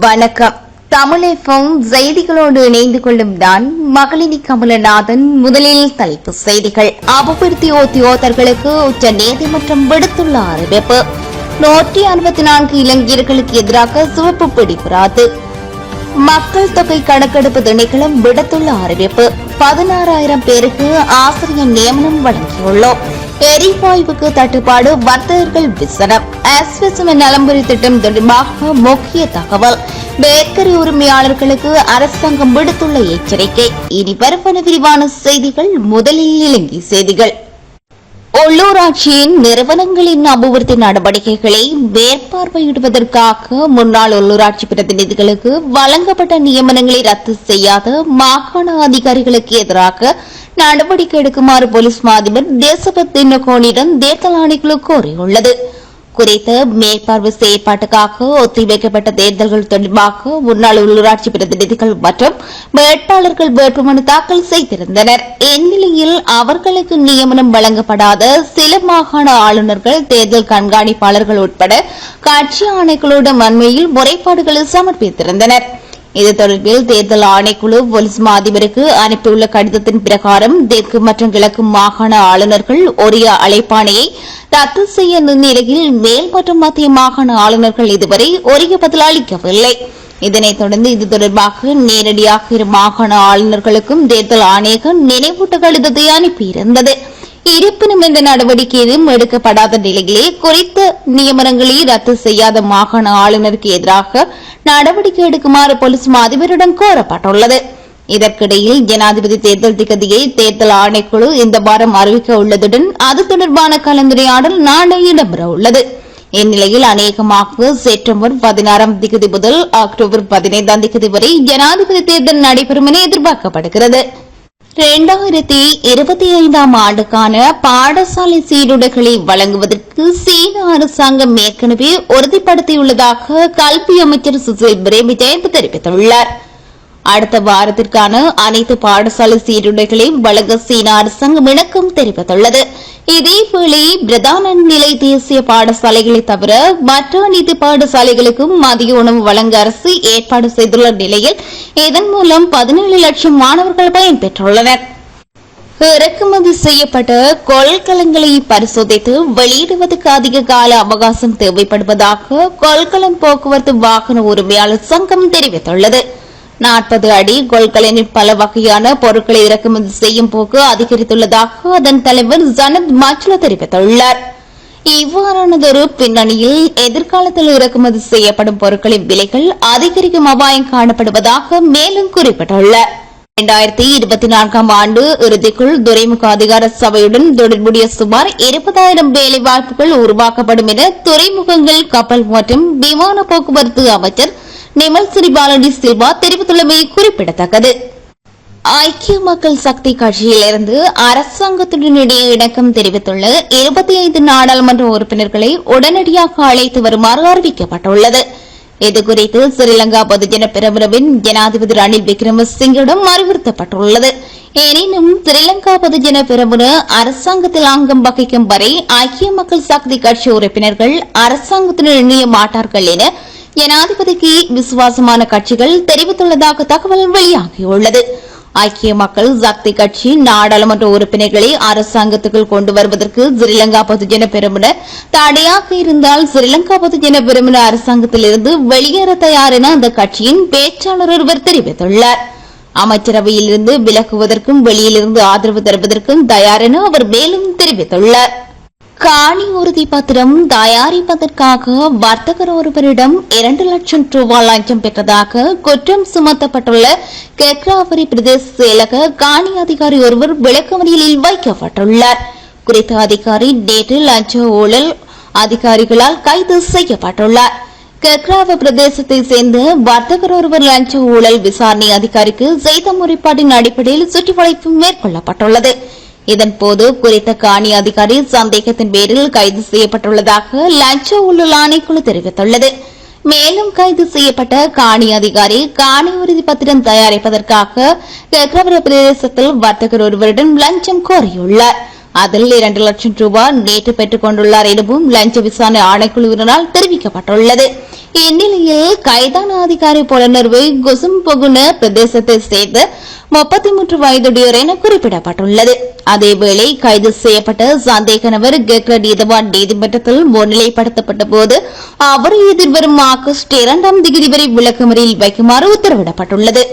வணக்கம். தமிழகம் செய்திகளோடு இணைந்து கொள்ளும் நான் மகளினி கமலநாதன். முதலில் தலைப்பு செய்திகள். அபிவிருத்தி உத்தியோகத்தர்களுக்கு உச்ச நீதிமன்றம் விடுத்துள்ள அறிவிப்பு. நூற்றி அறுபத்தி நான்கு இளைஞர்களுக்கு எதிராக சிவப்பு பிடிபடாது மக்கள் தொகை கணக்கெடுப்பு திணைக்களம் விடுத்துள்ள அறிவிப்பு. பதினாறாயிரம் பேருக்கு ஆசிரியர் நியமனம் வழங்கியுள்ளோம். எரிவாயுவுக்கு தட்டுப்பாடு வர்த்தகர்கள் விசனம். ஆஸ்வசம நலம்புரி திட்டம் தொடர்பாக முக்கிய தகவல். பேக்கரி உரிமையாளர்களுக்கு அரசாங்கம் விடுத்துள்ள எச்சரிக்கை. இனி பரப்பன விரிவான செய்திகள். முதலில் இலங்கை செய்திகள். உள்ளூராட்சியின் நிறுவனங்களின் அபிவிருத்தி நடவடிக்கைகளை மேற்பார்வையிடுவதற்காக முன்னாள் உள்ளூராட்சி பிரதிநிதிகளுக்கு வழங்கப்பட்ட நியமனங்களை ரத்து செய்யாத மாகாண அதிகாரிகளுக்கு எதிராக நடவடிக்கை எடுக்குமாறு போலீஸ் மாதிபர் தேசபத் தின்னகோனிடம் தேர்தல் ஆணைக்குழு கோரியுள்ளது. குறித்த மேற்பார்வை செயற்பாட்டுக்காக ஒத்திவைக்கப்பட்ட தேர்தல்கள் தொடர்பாக முன்னாள் உள்ளூராட்சி பிரதிநிதிகள் மற்றும் வேட்பாளர்கள் வேட்புமனு தாக்கல் செய்திருந்தனர். இந்நிலையில் அவர்களுக்கு நியமனம் வழங்கப்படாத சில மாகாண ஆளுநர்கள் தேர்தல் கண்காணிப்பாளர்கள் உட்பட கட்சி ஆணைகளோடு அண்மையில் முறைப்பாடுகளை சமர்ப்பித்திருந்தனர். இது தொடர்பில் தேர்தல் ஆணைக்குழு போலீஸ் மா அதிபருக்கு அனுப்பியுள்ள கடிதத்தின் பிரகாரம் தெற்கு மற்றும் கிழக்கு மாகாண ஆளுநர்கள் ஒரிய அழைப்பாணையை ரத்து செய்ய நிலையில் மேல் மற்றும் மத்திய மாகாண ஆளுநர்கள் இதுவரை ஒரிய பதில் அளிக்கவில்லை இதனைத் தொடர்ந்து இது தொடர்பாக நேரடியாக இரு மாகாண ஆளுநர்களுக்கும் தேர்தல் ஆணையகம் நினைவூட்ட கடிதத்தை அனுப்பியிருந்தது. இருப்பினும் இந்த நடவடிக்கை எதுவும் எடுக்கப்படாத நிலையிலே குறித்த நியமனங்களை ரத்து செய்யாத மாகாண ஆளுநருக்கு எதிராக நடவடிக்கை எடுக்குமாறு போலீஸ் அதிபரிடம் கோரப்பட்டுள்ளது. இதற்கிடையில் ஜனாதிபதி தேர்தல் திகதியை தேர்தல் ஆணைக்குழு இந்த வாரம் அறிவிக்க உள்ளதுடன் அது தொடர்பான கலந்துரையாடல் நாளை இடம்பெற உள்ளது. இந்நிலையில் அநேகமாக செப்டம்பர் பதினாறாம் திகதி முதல் அக்டோபர் பதினைந்தாம் திகதி வரை ஜனாதிபதி தேர்தல் நடைபெறும் என எதிர்பார்க்கப்படுகிறது. இரண்டாயிரத்தி இருபத்தி ஐந்தாம் ஆண்டுக்கான பாடசாலை சீருடைகளை வழங்குவதற்கு சீன அரசாங்கம் ஏற்கனவே உறுதிப்படுத்தியுள்ளதாக கல்வி அமைச்சர் சுசில் பிரேமிஜெயந்த் தெரிவித்துள்ளார். அடுத்த வாரத்திற்கான அனைத்து பாடசாலை சீருடைகளையும் வழங்க சீன அரசாங்கம் இணக்கம் தெரிவித்துள்ளது. இதேவேளை பிரதான நிலை தேசிய பாடசாலைகளை தவிர மற்ற அனைத்து பாடசாலைகளுக்கும் மதிய உணவு வழங்க அரசு ஏற்பாடு செய்துள்ள நிலையில் இதன் மூலம் பதினேழு லட்சம் மாணவர்கள் பயன்பெற்றுள்ளனர் இறக்குமதி செய்யப்பட்ட கொள்கலங்களை பரிசோதித்து வெளியிடுவதற்கு அதிக கால அவகாசம் தேவைப்படுவதாக கொள்கலம் போக்குவரத்து வாகன உரிமையாளர் சங்கம் தெரிவித்துள்ளது. நாற்பது அடி கொள்கலனில் பல வகையான பொருட்களை இறக்குமதி செய்யும் போக்கு அதிகரித்துள்ளதாக அதன் தலைவர் ஜனத் மாச்சல தெரிவித்துள்ளார். இவ்வாறானதொரு பின்னணியில் எதிர்காலத்தில் இறக்குமதி செய்யப்படும் பொருட்களின் விலைகள் அதிகரிக்கும் அபாயம் காணப்படுவதாக மேலும் குறிப்பிட்டுள்ளார். இரண்டாயிரத்தி இருபத்தி நான்காம் ஆண்டு இறுதிக்குள் துறைமுக அதிகார சபையுடன் தொடர்புடைய சுமார் இருபதாயிரம் வேலைவாய்ப்புகள் உருவாக்கப்படும் என துறைமுகங்கள் கப்பல் மற்றும் விமான போக்குவரத்து அமைச்சர் நிமல் சிறிபாலடி சில்வா தெரிவித்துள்ளமை குறிப்பிடத்தக்கது. ஐக்கிய மக்கள் சக்தி கட்சியிலிருந்து அரசாங்கத்துடன் இடையே இணக்கம் தெரிவித்துள்ள இருபத்தி ஐந்து நாடாளுமன்ற உறுப்பினர்களை உடனடியாக அழைத்து வருமாறு அறிவிக்கப்பட்டுள்ளது. இதுகுறித்து ஸ்ரீலங்கா பொதுஜன பிரமுனவின் ஜனாதிபதி ரணில் விக்ரமசிங்கிடம் அறிவுறுத்தப்பட்டுள்ளது. எனினும் ஸ்ரீலங்கா பொதுஜன பிரமுன அரசாங்கத்தில் அங்கம் வகிக்கும் வரை ஐக்கிய மக்கள் சக்தி கட்சி உறுப்பினர்கள் அரசாங்கத்துடன் இணைய மாட்டார்கள் என ஜனாதிபதிக்கு விசுவாசமான கட்சிகள் தெரிவித்துள்ளதாக தகவல் வெளியாகியுள்ளது. ஐக்கிய மக்கள் சக்தி கட்சி நாடாளுமன்ற உறுப்பினர்களை அரசாங்கத்துக்குள் கொண்டு வருவதற்கு ஸ்ரீலங்கா பொதுஜன பெருமுன தடையாக இருந்தால் ஸ்ரீலங்கா பொதுஜன பெருமுன அரசாங்கத்திலிருந்து வெளியேற தயார் என அந்த கட்சியின் பேச்சாளர் ஒருவர் தெரிவித்துள்ளார். அமைச்சரவையிலிருந்து விலகுவதற்கும் வெளியிலிருந்து ஆதரவு தருவதற்கும் தயார் என அவர் மேலும் தெரிவித்துள்ளார். காணி உறுதி பத்திரம் தயாரிப்பதற்காக வர்த்தகர் ஒருவரிடம் இரண்டு லட்சம் ரூபாய் லஞ்சம் பெற்றதாக குற்றம் சுமத்தப்பட்டுள்ள கெக்ராவரி பிரதேச செயலக காணி அதிகாரி ஒருவர் விளக்கமறியலில் வைக்கப்பட்டுள்ளார். குறித்த அதிகாரி நேற்று லஞ்ச ஊழல் அதிகாரிகளால் கைது செய்யப்பட்டுள்ளார். கெக்ராவ பிரதேசத்தை சேர்ந்த வர்த்தகர் ஒருவர் லஞ்ச ஊழல் விசாரணை அதிகாரிக்கு செய்த முறைப்பாட்டின் அடிப்படையில் சுற்றிவளைப்பு மேற்கொள்ளப்பட்டுள்ளது. இதன்போது குறித்த காணி அதிகாரி சந்தேகத்தின் பேரில் கைது செய்யப்பட்டுள்ளதாக லஞ்ச உள்ளூர் ஆணைக்குழு தெரிவித்துள்ளது. மேலும் கைது செய்யப்பட்ட காணி அதிகாரி காணி உறுதி பத்திரம் தயாரிப்பதற்காக கெக்ரவர பிரதேசத்தில் வர்த்தகர் ஒருவரிடம் லஞ்சம் கோரியுள்ளார். அதில் இரண்டு லட்சம் ரூபாய் நேற்று பெற்றுக் கொண்டுள்ளார் எனவும் லஞ்ச விசாரணை ஆணைக்குழுவினரால் தெரிவிக்கப்பட்டுள்ளது. இந்நிலையில் கைதான அதிகாரி புலனர்வு குசும்பொகுன பிரதேசத்தை சேர்ந்த முப்பத்தி மூன்று வயதுடையோர் என குறிப்பிடப்பட்டுள்ளது. அதேவேளை கைது செய்யப்பட்ட சந்தேக நபர் கெக்ர நீதவான் நீதிமன்றத்தில் முன்னிலைப்படுத்தப்பட்ட போது அவர் எதிர்வரும் ஆகஸ்ட் இரண்டாம் தேதி வரை விளக்கமறியில் வைக்குமாறு உத்தரவிடப்பட்டுள்ளது.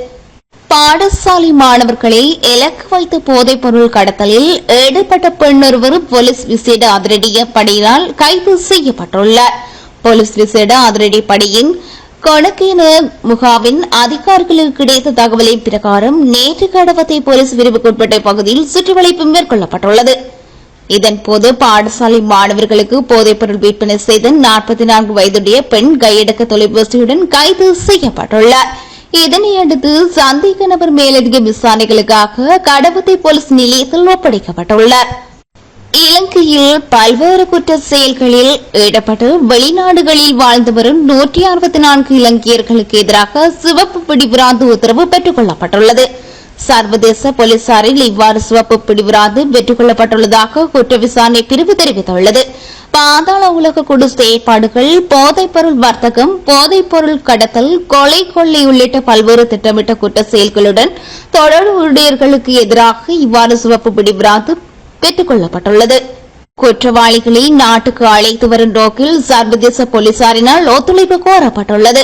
பாடசாலை மாணவர்களை இலக்கு வைத்த போதைப் பொருள் கடத்தலில் ஈடுபட்ட பெண் ஒருவர் போலீஸ் விசேட அதிரடிய படையினால் கைது செய்யப்பட்டுள்ளார். போலீஸ் விசேட அதிரடிப்படையின் கொணக்கேன முகாமின் அதிகாரிகளுக்கு கிடைத்த தகவலின் பிரகாரம் நேற்று கடவத்தை போலீஸ் விரிவுக்குட்பட்ட பகுதியில் சுற்றுவளைப்பு மேற்கொள்ளப்பட்டுள்ளது. இதன்போது பாடசாலை மாணவர்களுக்கு போதைப்பொருள் விற்பனை செய்த நாற்பத்தி நான்கு வயதுடைய பெண் கையடக்க தொலைபேசியுடன் கைது செய்யப்பட்டுள்ளார். இதனையடுத்து சந்தேக நபர் மேலதிக விசாரணைகளுக்காக கடவத்தை போலீஸ் நிலையத்தில் ஒப்படைக்கப்பட்டுள்ளாா் இலங்கையில் பல்வேறு குற்ற செயல்களில் ஈடுபட்டு வெளிநாடுகளில் வாழ்ந்து வரும் நூற்றி அறுபத்தி நான்கு இலங்கையர்களுக்கு எதிராக சிவப்பு பிடிவிராந்து உத்தரவு பெற்றுக் கொள்ளப்பட்டுள்ளது சர்வதேச போலீசாரில் இவ்வாறு சிவப்பு பிடிவிராந்து பெற்றுக் கொள்ளப்பட்டுள்ளதாக குற்ற விசாரணை பிரிவு தெரிவித்துள்ளது. பாதாள உலக குடு செயற்பாடுகள் போதைப் பொருள் வர்த்தகம் போதைப் பொருள் கடத்தல் கொலை கொள்ளை உள்ளிட்ட பல்வேறு திட்டமிட்ட குற்ற செயல்களுடன் தொடர் ஊழியர்களுக்கு எதிராக இவ்வாறு சிவப்பு பிடிவிராந்து பெற்றுக் கொள்ளப்பட்டுள்ளது குற்றவாளிகளை நாட்டுக்கு அழைத்து வரும் நோக்கில் சர்வதேச போலீசாரினால் ஒத்துழைப்பு கோரப்பட்டுள்ளது.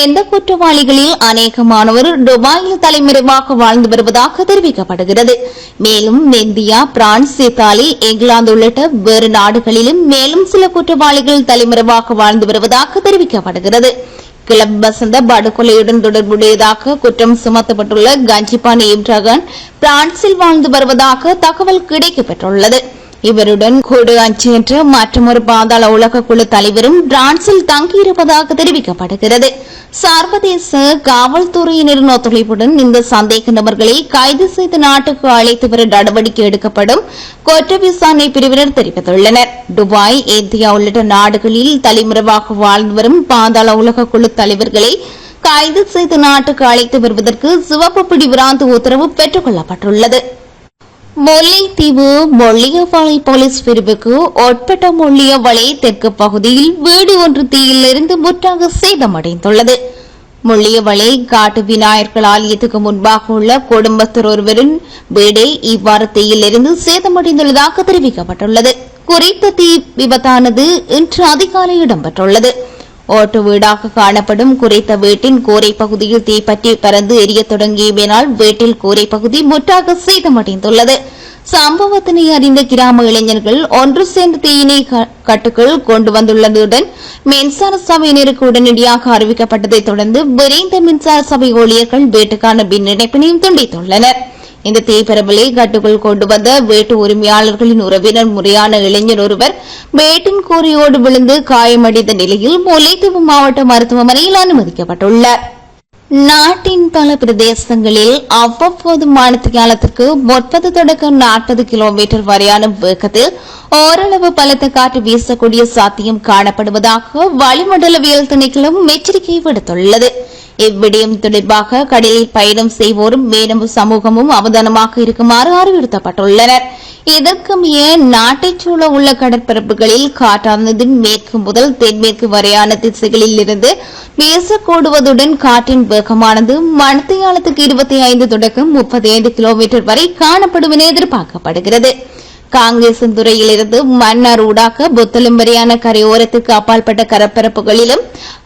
இந்த குற்றவாளிகளில் அநேகமானவர் துபாயில் தலைமறைவாக வாழ்ந்து வருவதாக தெரிவிக்கப்படுகிறது. மேலும் இந்தியா பிரான்ஸ் இத்தாலி இங்கிலாந்து உள்ளிட்ட வேறு நாடுகளிலும் மேலும் சில குற்றவாளிகள் தலைமறைவாக வாழ்ந்து வருவதாக தெரிவிக்கப்படுகிறது. கிளப் வசந்த படுகொலையுடன் தொடர்புடையதாக குற்றம் சுமத்தப்பட்டுள்ள கஞ்சிபானி இம்ராகான் பிரான்சில் வாழ்ந்து வருவதாக தகவல் கிடைக்கப்பெற்றுள்ளது. இவருடன் கூடு அஞ்சு என்ற மற்றொரு பாதாள உலக குழு தலைவரும் பிரான்சில் தங்கியிருப்பதாக தெரிவிக்கப்படுகிறது. சர்வதேச காவல்துறையினரின் ஒத்துழைப்புடன் இந்த சந்தேக நபர்களை கைது செய்து நாட்டுக்கு அழைத்து வர நடவடிக்கை எடுக்கப்படும் குற்ற விசாரணை பிரிவினர் தெரிவித்துள்ளனர். துபாய் இந்தியா உள்ளிட்ட நாடுகளில் தலைமுறைவாக வாழ்ந்து வரும் பாதாள உலக குழு தலைவர்களை கைது செய்து நாட்டுக்கு அழைத்து வருவதற்கு சிவப்பு பிடிவிராந்து உத்தரவு பெற்றுக் கொள்ளப்பட்டுள்ளது. முல்லைத்தீவு மொள்ளியவளை போலீஸ் பிரிவுக்கு உட்பட்ட மொள்ளியவளை தெற்கு பகுதியில் வீடு ஒன்று தீயிலிருந்து முற்றாக சேதமடைந்துள்ளது. முள்ளியவளை காட்டு விநாயகர்கள் ஆலயத்துக்கு முன்பாக உள்ள குடும்பத்தர் ஒருவரின் வீடே இவ்வாறு தீயிலிருந்து சேதமடைந்துள்ளதாக தெரிவிக்கப்பட்டுள்ளது. குறித்த தீ விபத்தானது இன்று அதிகாலை இடம்பெற்றுள்ளது. ஓட்டு வீடாக காணப்படும் குறித்த வீட்டின் கூரை பகுதியில் தீப்பற்றி பறந்து எரிய தொடங்கியமையினால் வீட்டில் கூரை பகுதி முற்றாக சேதமடைந்துள்ளது. சம்பவத்தினை அறிந்த கிராம இளைஞர்கள் ஒன்று சேர்ந்து தீயினை க- கட்டுக்குள் கொண்டு வந்துள்ளதுடன் மின்சார சபையினருக்கு உடனடியாக அறிவிக்கப்பட்டதைத் தொடர்ந்து விரைந்த மின்சார சபை ஊழியர்கள் வீட்டுக்கான பின் இணைப்பினையும் துண்டித்துள்ளனர். இந்த தீப்பரவலை கட்டுக்குள் கொண்டு வந்த வீட்டு உரிமையாளர்களின் உறவினர் முறையான இளைஞர் ஒருவர் வேட்டின் கூறியோடு விழுந்து காயமடைந்த நிலையில் முல்லைத்தீவு மாவட்ட மருத்துவமனையில் அனுமதிக்கப்பட்டுள்ளார். நாட்டின் பல பிரதேசங்களில் அவ்வப்போது மணித்தியாலத்திற்கு முப்பது தொடக்கம் நாற்பது கிலோமீட்டர் வரையான வேகத்தில் ஓரளவு பலத்த காற்று வீசக்கூடிய சாத்தியம் காணப்படுவதாக வளிமண்டலவியல் திணைக்களம் எச்சரிக்கை விடுத்துள்ளது. இவ்விடயம் தொடர்பாக கடலில் பயணம் செய்வோரும் மேலும் சமூகமும் அவதானமாக இருக்குமாறு அறிவுறுத்தப்பட்டுள்ளனர். இதற்கமைய நாட்டைச் சூழ உள்ள கடற்பரப்புகளில் காற்றானது மேற்கு முதல் தென்மேற்கு வரையான திசைகளில் இருந்து வீசக்கூடுவதுடன் காற்றின் வேகமானது மணித்தியாலத்துக்கு இருபத்தி ஐந்து தொடக்கம் முப்பத்தி ஐந்து கிலோமீட்டர் வரை காணப்படும் என எதிர்பார்க்கப்படுகிறது. காங்கேசந்துறையிலிருந்து மன்னார் ஊடாக புத்தலம்பரியான வரையான கரையோரத்துக்கு அப்பாற்பட்ட கரப்பரப்புகளிலும்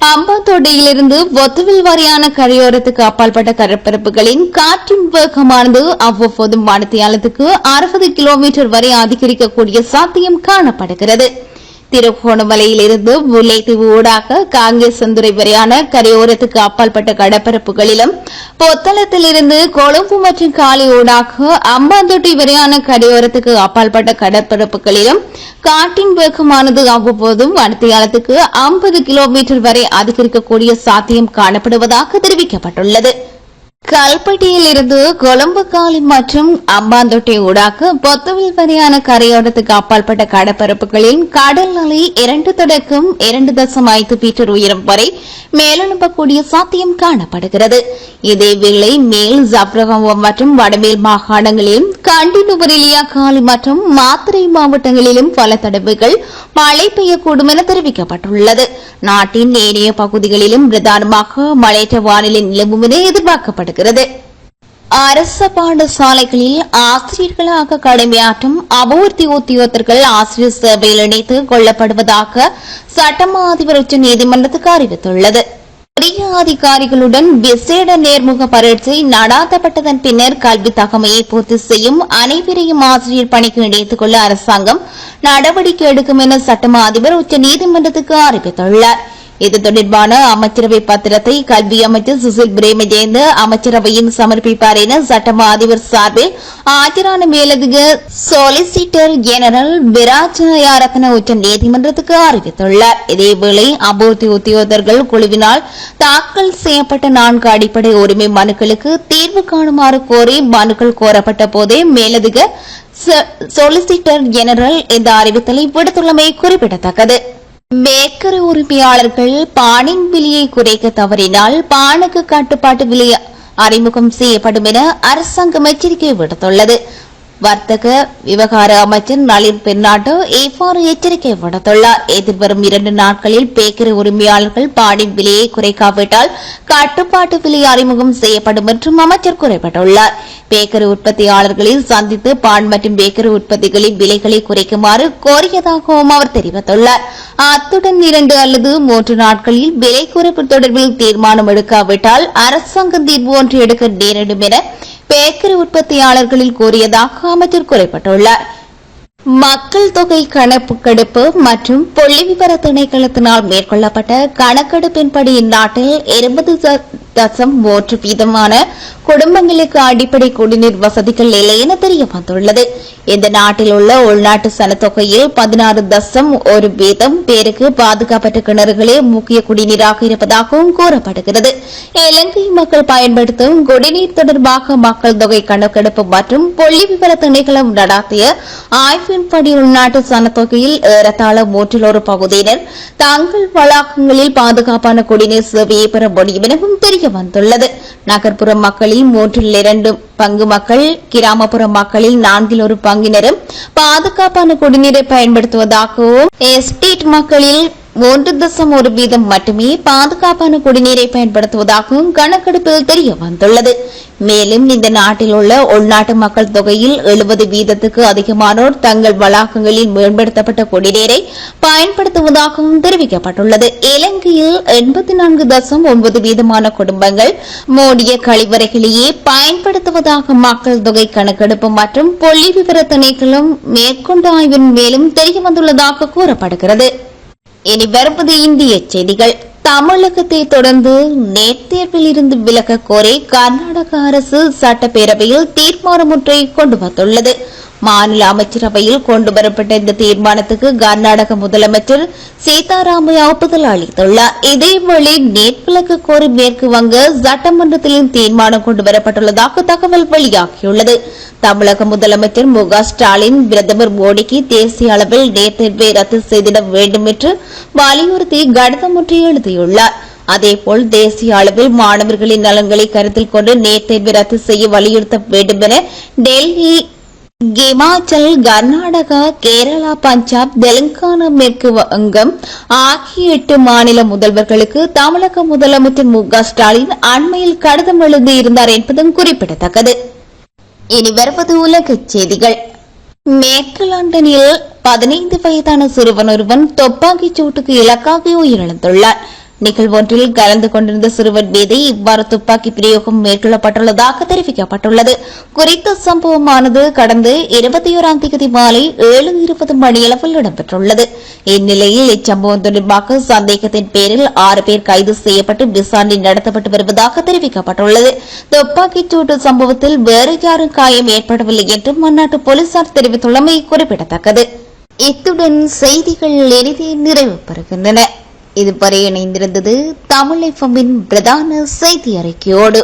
அம்பாத்தோட்டையிலிருந்து ஒத்துவில் வரையான கரையோரத்துக்கு அப்பாற்பட்ட கரப்பரப்புகளின் காற்றின் வேகமானது அவ்வப்போது மணித்தியாலத்துக்கு அறுபது கிலோமீட்டர் வரை அதிகரிக்கக்கூடிய சாத்தியம் காணப்படுகிறது. திருகோணமலையிலிருந்து முல்லைத்தீவு ஊடாக காங்கேசந்துறை வரையான கரையோரத்துக்கு அப்பாற்பட்ட கடப்பரப்புகளிலும் பொத்தளத்திலிருந்து கொழும்பு மற்றும் காலி ஊடாக அம்பாந்தோட்டை வரையான கரையோரத்துக்கு அப்பாற்பட்ட கடற்பரப்புகளிலும் காற்றின் வேகமானது அவ்வப்போதும் அடுத்த காலத்துக்கு ஐம்பது கிலோமீட்டர் வரை அதிகரிக்கக்கூடிய சாத்தியம் காணப்படுவதாக தெரிவிக்கப்பட்டுள்ளது. கல்பட்டியில் இருந்து கொழும்பு காலி மற்றும் அம்பாந்தொட்டை ஊடாக பொத்துவில் வரையான கரையோரத்துக்கு அப்பாற்பட்ட கடற்பரப்புகளில் கடல் அலை இரண்டு தொடக்கம் இரண்டு தசம் ஐந்து மீட்டர் உயரம் வரை மேலெழும்பக்கூடிய சாத்தியம் காணப்படுகிறது. இதேவேளை மேல் ஜப்ரகம் மற்றும் வடமேல் மாகாணங்களிலும் கண்டி நுவரெலியா காலி மற்றும் மாத்திரை மாவட்டங்களிலும் பல தடவைகள் மழை பெய்யக்கூடும் என தெரிவிக்கப்பட்டுள்ளது. நாட்டின் ஏனைய பகுதிகளிலும் பிரதானமாக மழையற்ற வானிலை நிலவும் என எதிர்பார்க்கப்படுகிறது. வருகிறது அரச பாடசாலைகளில் ஆசிரியர்களாக கடமையாற்றும் அபூர்த்தி உத்தியோகத்தர்கள் ஆசிரியர் சேவையில் இணைத்து கொள்ளப்படுவதாக சட்டமா அதிபர் உச்ச நீதிமன்றத்துக்கு அறிவித்துள்ளது. புதிய அதிகாரிகளுடன் விசேட நேர்முக பரீட்சை நடாத்தப்பட்டதன் பின்னர் கல்வி தகமையை பூர்த்தி செய்யும் அனைவரையும் ஆசிரியர் பணிக்கு இணைத்துக் கொள்ள அரசாங்கம் நடவடிக்கை எடுக்கும் என சட்டமா அதிபர் உச்ச நீதிமன்றத்துக்கு அறிவித்துள்ளார். இது தொடர்பான அமைச்சரவை பத்திரத்தை கல்வி அமைச்சர் சுசில் பிரேமஜேந்த அமைச்சரவையில் சமர்ப்பிப்பார் என சட்டம அதிபர் சார்பில் ஆஜரான மேலதிக சொலிசிட்டர் ஜெனரல் விராஜயாரத்ன உச்ச நீதிமன்றத்துக்கு அறிவித்துள்ளார். இதேவேளை அபூர்த்தி உத்தியோகர்கள் குழுவினால் தாக்கல் செய்யப்பட்ட நான்கு அடிப்படை உரிமை மனுக்களுக்கு தீர்வு காணுமாறு கோரி மனுக்கள் கோரப்பட்ட போதே மேலதிக சொலிசிட்டர் ஜெனரல் இந்த அறிவித்தலை விடுத்துள்ளமை குறிப்பிடத்தக்கது. பேக்கரி உரிமையாளர்கள் பானின் விலையை குறைக்க தவறினால் பானுக்கு கட்டுப்பாட்டு விலை அறிமுகம் செய்யப்படும் என அரசாங்கம் எச்சரிக்கை விடுத்துள்ளது. வர்த்தக விவகார அமைச்சர் நளின் பெர்னாட்டோ இவ்வாறு எச்சரிக்கை விடுத்துள்ளார். எதிர்வரும் இரண்டு நாட்களில் பேக்கரி உரிமையாளர்கள் பாடின் விலையை குறைக்காவிட்டால் கட்டுப்பாட்டு விலை அறிமுகம் செய்யப்படும் என்றும் அமைச்சர் குறிப்பிட்டுள்ளார். பேக்கரி உற்பத்தியாளர்களை சந்தித்து பான் மற்றும் பேக்கரி உற்பத்திகளின் விலைகளை குறைக்குமாறு கோரியதாகவும் அவர் தெரிவித்துள்ளார். அத்துடன் இரண்டு அல்லது மூன்று நாட்களில் விலை குறைப்பு தொடர்பில் தீர்மானம் எடுக்காவிட்டால் அரசாங்கம் தீர்வு ஒன்று எடுக்க நேரிடும் என பேக்கரி உற்பத்தியாளர்களில் கூறியதாக அமைச்சர் குறிப்பிட்டுள்ளார். மக்கள் தொகை கணக்கெடுப்பு மற்றும் புள்ளி விவர திணைக்களத்தினால் மேற்கொள்ளப்பட்ட கணக்கெடுப்பின்படி இந்நாட்டில் இருபது தசம் மூன்று வீதமான குடும்பங்களுக்கு அடிப்படை குடிநீர் வசதிகள் இல்லை என தெரிய வந்துள்ளது இந்த நாட்டில் உள்ள உள்நாட்டு சனத்தொகையில் பதினாறு தசம் ஒரு வீதம் பேருக்கு பாதுகாப்பற்ற கிணறுகளே முக்கிய குடிநீராக இருப்பதாகவும் கூறப்படுகிறது. இலங்கை மக்கள் பயன்படுத்தும் குடிநீர் தொடர்பாக மக்கள் தொகை கணக்கெடுப்பு மற்றும் புள்ளி விவர திணைக்களம் நடாத்திய ஆய்வின்படி உள்நாட்டு சனத்தொகையில் ஏறத்தாழ மூன்றில் ஒரு பகுதியினர் தங்கள் வளாகங்களில் பாதுகாப்பான குடிநீர் சேவையை பெற முடியும் எனவும் தெரிய வந்துள்ளது. நகர்ப்புற மக்களில் மூன்றில் இரண்டு பங்கு மக்கள் கிராமப்புற மக்களில் நான்கில் ஒரு பங்கினரும் பாதுகாப்பான குடிநீரை பயன்படுத்துவதாகவும் எஸ்டேட் மக்களில் ஒன்று தசம் ஒரு வீதம் மட்டுமே பாதுகாப்பான குடிநீரை பயன்படுத்துவதாகவும் கணக்கெடுப்பில் தெரிய வந்துள்ளது. மேலும் இந்த நாட்டில் உள்ள உள்நாட்டு மக்கள் தொகையில் எழுபது வீதத்துக்கு அதிகமானோர் தங்கள் வளாகங்களில் மேம்படுத்தப்பட்ட குடிநீரை பயன்படுத்துவதாகவும் தெரிவிக்கப்பட்டுள்ளது. இலங்கையில் எண்பத்தி நான்கு தசம் ஒன்பது வீதமான குடும்பங்கள் மூடிய கழிவறைகளையே பயன்படுத்துவதாக மக்கள் தொகை கணக்கெடுப்பு மற்றும் புள்ளி விவர திணைக்களும் மேற்கொண்ட ஆய்வின் மேலும் தெரியவந்துள்ளதாக கூறப்படுகிறது. இனி வருவது இந்திய செய்திகள். தமிழகத்தை தொடர்ந்து நேட் தேர்வில் இருந்து விலக கோரி கர்நாடக அரசு சட்டப்பேரவையில் தீர்மானம் ஒன்றை கொண்டு வந்துள்ளது. மாநில அமைச்சரவையில் கொண்டுவரப்பட்ட இந்த தீர்மானத்துக்கு கர்நாடக முதலமைச்சர் சீதாராமையா ஒப்புதல் அளித்துள்ளார். இதேவேளை நேட் விலக்கு கோரி மேற்கு வங்க சட்டமன்றத்திலும் தீர்மானம் கொண்டுவரப்பட்டுள்ளதாக தகவல் வெளியாகியுள்ளது. தமிழக முதலமைச்சர் மு ஸ்டாலின் பிரதமர் மோடிக்கு தேசிய அளவில் நேட் தேர்வை ரத்து செய்திட வேண்டும் என்று வலியுறுத்தி கடிதம் ஒன்றை எழுதியுள்ளார். அதேபோல் தேசிய அளவில் மாணவர்களின் நலன்களை கருத்தில் கொண்டு நேட் தேர்வை ரத்து செய்ய வலியுறுத்த வேண்டும் என டெல்லி இமாச்சல் கர்நாடகா கேரளா பஞ்சாப் தெலுங்கானா மேற்கு வங்கம் ஆகிய எட்டு மாநில முதல்வர்களுக்கு தமிழக முதலமைச்சர் மு ஸ்டாலின் அண்மையில் கடிதம் எழுதியிருந்தார் என்பதும் குறிப்பிடத்தக்கது. இனி வருவது உலகச் செய்திகள். மேற்கு லண்டனில் பதினைந்து வயதான சிறுவன் ஒருவன் துப்பாக்கிச் சூட்டுக்கு இலக்காகி உயிரிழந்துள்ளார் நிகழ்வொன்றில் கலந்து கொண்டிருந்த சிறுவன் மீது இவ்வாறு துப்பாக்கி பிரயோகம் மேற்கொள்ளப்பட்டுள்ளதாக தெரிவிக்கப்பட்டுள்ளது. குறித்த சம்பவமானது கடந்த இருபத்தி ஓராம் தேதி மாலை ஏழு இருபது மணியளவில் இடம்பெற்றுள்ளது. இந்நிலையில் இச்சம்பவம் தொடர்பாக சந்தேகத்தின் பேரில் ஆறு பேர் கைது செய்யப்பட்டு விசாரணை நடத்தப்பட்டு வருவதாக தெரிவிக்கப்பட்டுள்ளது. துப்பாக்கிச் சூட்டு சம்பவத்தில் வேறு யாரும் காயம் ஏற்படவில்லை என்று அந்நாட்டு போலீசார் தெரிவித்துள்ளமை குறிப்பிடத்தக்கது. இத்துடன் செய்திகள் நிறைவு பெறுகின்றன. இதுவரை இணைந்திருந்தது தமிழ் பிரதான செய்தி அறிக்கையோடு.